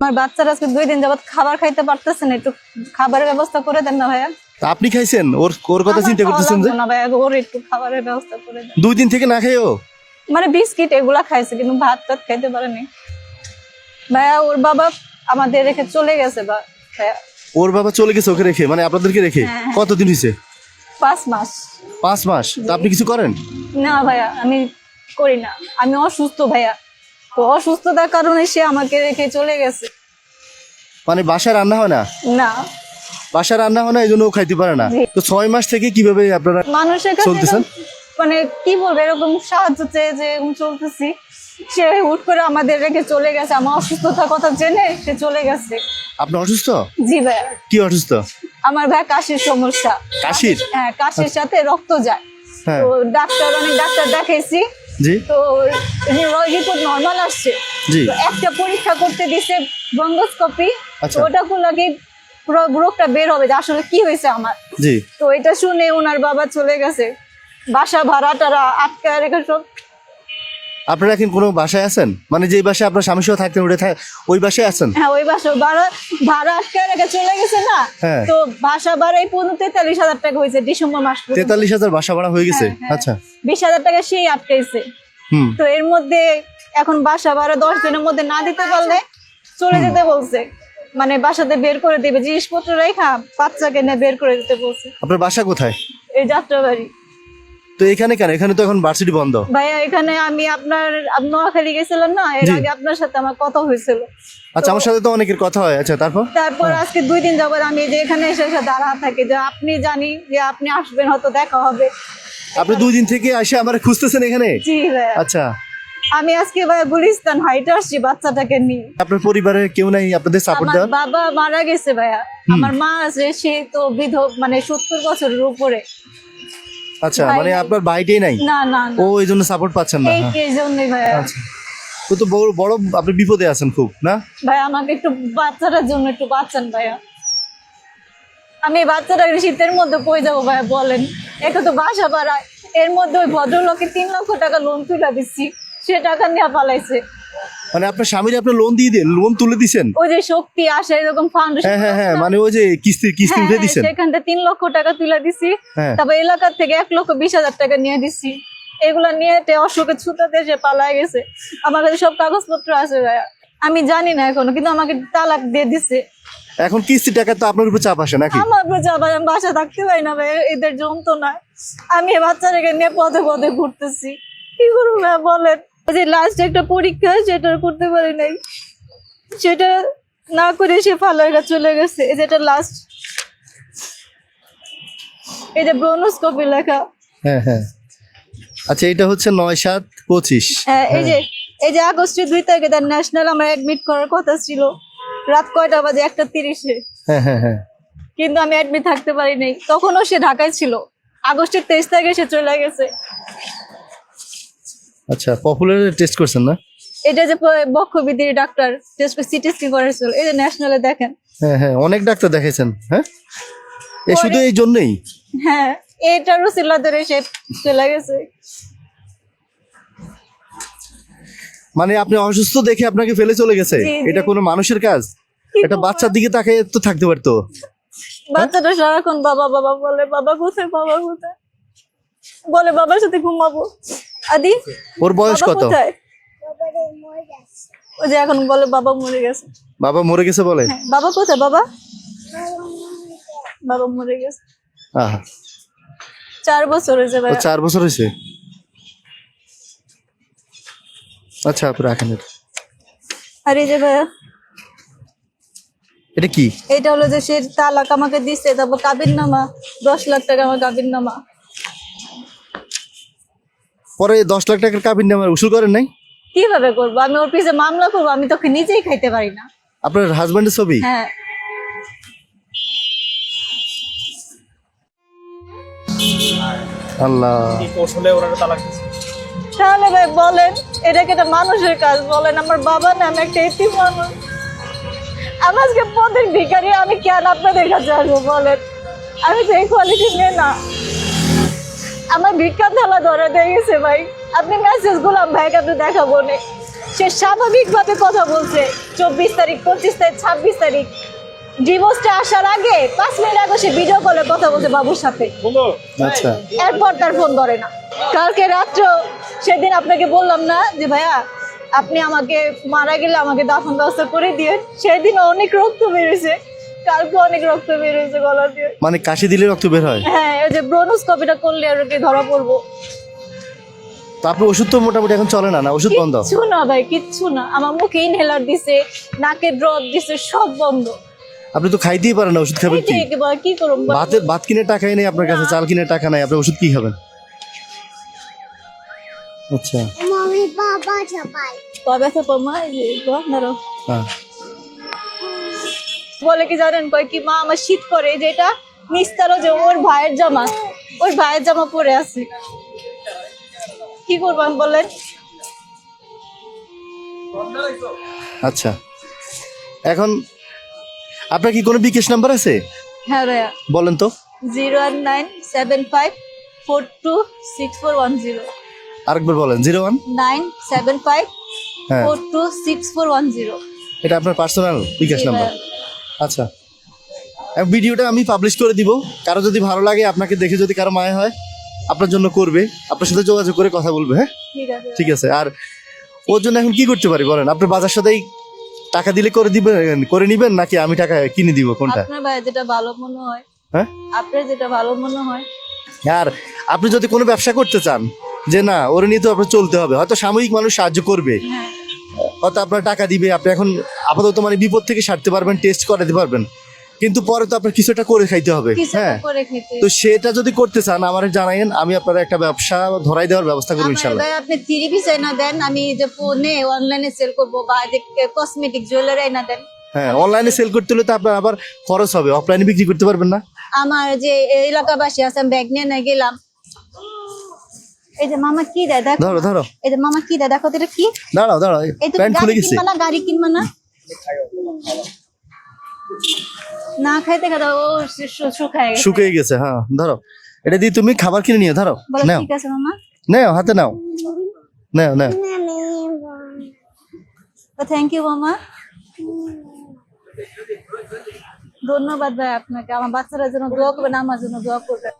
আমার বাচ্চারা আজকে দুই দিন যাবত খাবার খাইতে পারতেছে না একটু খাবারের ব্যবস্থা করে দেন না ভাইয়া। আপনি খাইছেন? ওর ওর কথা চিন্তা করতেছেন যে? না ভাইয়া ওর একটু খাবারের ব্যবস্থা করে দেন। দুই দিন থেকে না খেয়েও মানে বিস্কিট এগুলা খাইছে কিন্তু ভাত টাত খাইতে পারেনি। ভাইয়া ওর বাবা আমাদের রেখে চলে গেছে বা ভাইয়া। ওর বাবা চলে গেছে ওকে রেখে মানে আপনাদেরকে রেখে? হ্যাঁ। কতদিন হয়েছে পাঁচ মাস। পাঁচ মাস? তা আপনি কিছু করেন? না ভাইয়া আমি করি না। আমি অসুস্থ ভাইয়া। তো অসুস্থতার কারণে সে আমাকে রেখে চলে গেছে। মানে বাসায় রান্না হয় না? না। বাসায় রান্না হয় না এই জন্য ও খাইতে পারে না। তো ছয় মাস থেকে কীভাবে আপনারা মানুষের কাছে চলতেছেন? মানে কি বলব এরকম সাহায্য চেয়ে যে চলতেছি সে হুট করে আমাদের রেখে চলে গেছে। আমার অসুস্থতার কথা জেনে সে চলে গেছে। আপনি অসুস্থ? জি ভাইয়া। কি অসুস্থ? আমার ভাই কাশির সমস্যা। কাশির? হ্যাঁ কাশির সাথে রক্ত যায়। হ্যাঁ। তো ডাক্তার অনেক ডাক্তার দেখাইছি। জি। তো রিপোর্ট নর্মাল আসছে। জি। একটা পরীক্ষা করতে দিছে ব্রঙ্গোস্কোপি আচ্ছা। ওটা করলে পুরো রোগটা বের হবে যে আসলে কি হয়েছে আমার। জি। তো এটা শুনে ওনার বাবা চলে গেছে। বাসা ভাড়া টারা আটকায় রেখে সব আপনারা এখন কোনো বাসায় আছেন? মানে যেই বাসায় আপনার স্বামী সহ থাকতেন ওটা ওই বাসায় আছেন? হ্যাঁ ওই বাসা ভাড়া ভাড়া আটকায় রেখে চলে গেছে না? হ্যাঁ। তো বাসা ভাড়া এই পর্যন্ত তেতাল্লিশ হাজার টাকা হয়েছে ডিসেম্বর মাস পর্যন্ত। তেতাল্লিশ হাজার বাসা ভাড়া হয়ে গেছে? হ্যাঁ, হ্যাঁ। আচ্ছা। বিশ হাজার টাকা সেই আটকাইছে। হুম। তো এর মধ্যে এখন বাসা ভাড়া দশ দিনের মধ্যে না দিতে পারলে চলে যেতে বলছে। মানে বাসাতে বের করে দিবে। জিনিসপত্র রেখা বাচ্চাকে নিয়ে বের করে দিতে বলছে। আপনার বাসা কোথায়? এই যাত্রাবাড়ি। তো এখানে কেন? এখানে তো এখন ভার্সিটি বন্ধ। ভাইয়া এখানে আমি আপনার আপ- নোয়াখালী গেছিলাম না? এর। আগে আপনার সাথে আমার কথা হয়েছিল। আচ্ছা আমার সাথে তো অনেকের কথা হয়। আচ্ছা তারপর? তারপর আজকে দুই দিন যাবত আমি যে এখানে এসে এসে দাঁড়া থাকি যে আপনি জানি যে আপনি আসবেন হয়তো দেখা হবে। আপনি দুই দিন থেকে এসে আমার খুঁজতেছেন এখানে? জি ভাইয়া। আচ্ছা। আমি আজকে গুলিস্তান হাইটে আসছি বাচ্চাটাকে নিয়ে। আপনার পরিবারে কেউ নাই? আপনাদের সাপোর্ট দেওয়ার? বাবা মারা গেছে ভাইয়া। আমার মা আছে সে তো বিধ মানে সত্তর বছরের উপরে। আচ্ছা মানে আপনার ভাইটাই নাই? না না ও এই জন্য সাপোর্ট পাচ্ছেন না এই হ্যাঁ। এই জন্যই ভাইয়া আচ্ছা। তো তো বড় বড় আপনি বিপদে আছেন খুব না? ভাই আমাকে একটু বাচ্চাটার জন্য একটু বাঁচান ভাইয়া। আমি এই বাচ্চাটাকে শীতের মধ্যে কই যাব ভাইয়া বলেন। একে তো বাসা ভাড়া। এর মধ্যে ওই ভদ্রলোকে তিন লক্ষ টাকা লোন তুলে দিচ্ছি। সে টাকা নিয়ে পালাইছে। মানে আপনার স্বামীর আপনি লোন দিয়ে লোন তুলে দিছেন? ওই যে শক্তি আসে এরকম ফাউন্ডেশন হ্যাঁ হ্যাঁ হ্যাঁ মানে ওই যে কিস্তি কিস্তি উঠে দিছেন? সেখান থেকে তিন লক্ষ টাকা তুলে দিছি। হ্যাঁ। তারপর এলাকার থেকে এক লক্ষ বিশ হাজার টাকা নিয়ে দিছি। এগুলা নিয়ে ছুটাতে এসে পালায় গেছে। আমার কাছে সব কাগজপত্র আছে ভাইয়া। আমি জানি না এখনও কিন্তু আমাকে তালাক দিয়ে দিছে। এখন কিস্তি টাকা তো আপনার উপর চাপ আসে নাকি? আমার প্রতি আবার আমি বাসা থাকতে পারি না ভাই এদের যন্ত্রণা আমি বাচ্চাটাকে নিয়ে পদে পদে ঘুরতেছি। কি করব বলেন। যে লাস্ট একটা পরীক্ষা সেটা করতে পারি নাই। সেটা না করে সে ফালাইরা চলে গেছে। এই যেটা লাস্ট এই যে ব্রোনোস্কোপি লেখা। হ্যাঁ হ্যাঁ। আচ্ছা এটা হচ্ছে নয় সাত পঁচিশ। হ্যাঁ, এই যে এই যে আগস্টের দুই তারিখে তার ন্যাশনাল আমার অ্যাডমিট করার কথা ছিল। রাত কয়টা বাজে? একটা তিরিশে। হ্যাঁ হ্যাঁ হ্যাঁ। কিন্তু আমি অ্যাডমিট থাকতে পারি নাই। তখনও সে ঢাকায় ছিল। আগস্টের তেইশ তারিখে সে চলে গেছে। আচ্ছা পপুলার টেস্ট করছেন না? এটা যে বক্ষবিধির ডাক্তার টেস্ট সিটি স্ক্যান করেছিল এই যে ন্যাশনালে দেখেন। হ্যাঁ হ্যাঁ অনেক ডাক্তার দেখাইছেন হ্যাঁ? এ শুধু এই জন্যই? হ্যাঁ এটারও সিলা ধরে সে চলে গেছে। মানে আপনি অসুস্থ দেখে আপনাকে ফেলে চলে গেছে। এটা কোনো মানুষের কাজ? এটা বাচ্চার দিকে তাকে তো থাকতে পারতো। বাচ্চাটা সারাক্ষণ বাবা বাবা বলে বাবা কোথায় বাবা কোথায়? বলে বাবার সাথে ঘুমাবো। আদি ওর বয়স কত? ও যে এখন বলে বাবা মরে গেছে। বাবা মরে গেছে বলে? হ্যাঁ, বাবা কোথায় বাবা? বাবা মরে গেছে। আহা। চার বছর হয়েছে ভাই চার বছর হয়েছে? আচ্ছা আপনি রাখেন এটা। আর এই যে ভাইয়া এটা কি? এটা হলো যে সে তালাক আমাকে দিচ্ছে তারপর কাবির নামা দশ লাখ টাকা আমার কাবির নামা পরে দশ লাখ টাকার কাবিন নামার উসুল করেন নাই? কীভাবে করব? আমি ওর পিছে মামলা করব আমি তোকে নিজেই খাইতে পারি না। আপনার হাজবেন্ডের ছবি? হ্যাঁ। আল্লাহ। এই কৌশলে ওরা তালাক দিচ্ছে তাহলে ভাই বলেন এটা কি মানুষের কাজ? বলেন আমার বাবা না আমি একটা মানুষ। পদের ভিখারি আমি কেন আপনাদের কাছে আসব? বলেন আমি তো এই কোয়ালিটি মেয়ে না। আমার ভিক্ষা থালা ধরে দিয়ে গেছে ভাই। আপনি মেসেজ গুলাম ভাইকে আপনি দেখাবো নে। সে স্বাভাবিকভাবে কথা বলছে। চব্বিশ তারিখ পঁচিশ তারিখ ছাব্বিশ তারিখ। ডিভোর্সটা আসার আগে পাঁচ মিনিট আগে সে ভিডিও কলে কথা বলছে বাবুর সাথে। আচ্ছা। এরপর তার ফোন ধরে না। কালকে রাত্র সেদিন আপনাকে বললাম না যে ভাইয়া আপনি আমাকে মারা গেলে আমাকে দাফন ব্যবস্থা করে দিয়ে সেদিন অনেক রক্ত বেরিয়েছে। কালকে অনেক রক্ত বেরিয়েছে গলা দিয়ে মানে কাশি দিলে রক্ত বের হয় হ্যাঁ ওই যে ব্রোনোস্কোপিটা করলে আর কি ধরা পড়ব তো আপনার ওষুধ তো মোটামুটি এখন চলে না না ওষুধ বন্ধ কিচ্ছু না ভাই কিচ্ছু না আমার মুখে ইনহেলার দিছে নাকে ড্রপ দিছে সব বন্ধ আপনি তো খাইতেই পারেন না ওষুধ খাবেন কি কি করব ভাতের ভাত কিনে টাকাই নেই আপনার কাছে চাল কিনে টাকা নাই আপনি ওষুধ কি খাবেন আচ্ছা Mommy, Papa, Chapai. কবে থেকে মা এই যে আপনারও হ্যাঁ বলে কি জানেন? কয় কি মা আমার শীত করে যেটা নিস্তারও যে ওর ভাইয়ের জামা ওর ভাইয়ের জামা পরে আছে। কি করবেন বলেন? আচ্ছা। এখন আপনার কি কোনো বিকাশ নাম্বার আছে? হ্যাঁ ভাইয়া। বলেন তো। Zero one nine seven five four two six four one zero. আরেকবার বলেন zero one? Nine seven five হ্যাঁ। Four two six four one zero. এটা আপনার পার্সোনাল বিকাশ নাম্বার। আচ্ছা। ভিডিওটা আমি পাবলিশ করে দিব। কারও যদি ভালো লাগে আপনাকে দেখে যদি কারও মায়া হয় আপনার জন্য করবে। আপনার সাথে যোগাযোগ করে কথা বলবে হ্যাঁ? ঠিক আছে। আর ওর জন্য এখন কি করতে পারি বলেন? আপনার বাজার সাথেই টাকা দিলে করে দিবেন করে নিবেন নাকি আমি টাকা কিনে দিব কোনটা? আপনার ভাই যেটা ভালো মনে হয় হ্যাঁ? আপনার যেটা ভালো মনে হয়। আর আপনি যদি কোনো ব্যবসা করতে চান যে না ওরে নিয়ে তো আপনার চলতে হবে হয়তো সাময়িক মানুষ সাহায্য করবে। হ্যাঁ। হয়তো আপনার টাকা দিবে আপনি এখন আপাতত মানে বিপদ থেকে সারতে পারবেন টেস্ট করাতে পারবেন। কিন্তু পরে তো আপনার কিছু একটা করে খাইতে হবে হ্যাঁ? তো সেটা যদি করতে চান আমার জানাইন আমি আপনার একটা ব্যবসা ধরাই দেওয়ার ব্যবস্থা করব ভাই আপনি থ্রি পিস না দেন আমি যে ফোনে অনলাইনে সেল করব বা যে কসমেটিক জুয়েলারি না দেন। হ্যাঁ অনলাইনে সেল করতে হলে তো আপনার আবার খরচ হবে অফলাইনে বিক্রি করতে পারবেন না? আমার যে এলাকাবাসী আছে আমি ব্যাগ নিয়ে গেলাম এই যে মামা কি দেয় দেখো। ধরো ধরো। এই যে মামা কি দেয় দেখো এটা কি? দাঁড়াও দাঁড়াও এই প্যান্ট খুলে গাড়ি গেছে। না গাড়ি কিনবা না না খাইতে খাইতে ও শুকায় গেছে। শুকিয়ে গেছে হ্যাঁ ধরো। এটা দিয়ে তুমি খাবার কিনে নিয়ে ধরো। নাও। ঠিক আছে মামা। নাও হাতে নাও। নাও নাও। থ্যাংক ইউ মামা। ধন্যবাদ ভাই আপনাকে। আমার বাচ্চারা জন্য দোয়া করবেন আমার জন্য দোয়া করবেন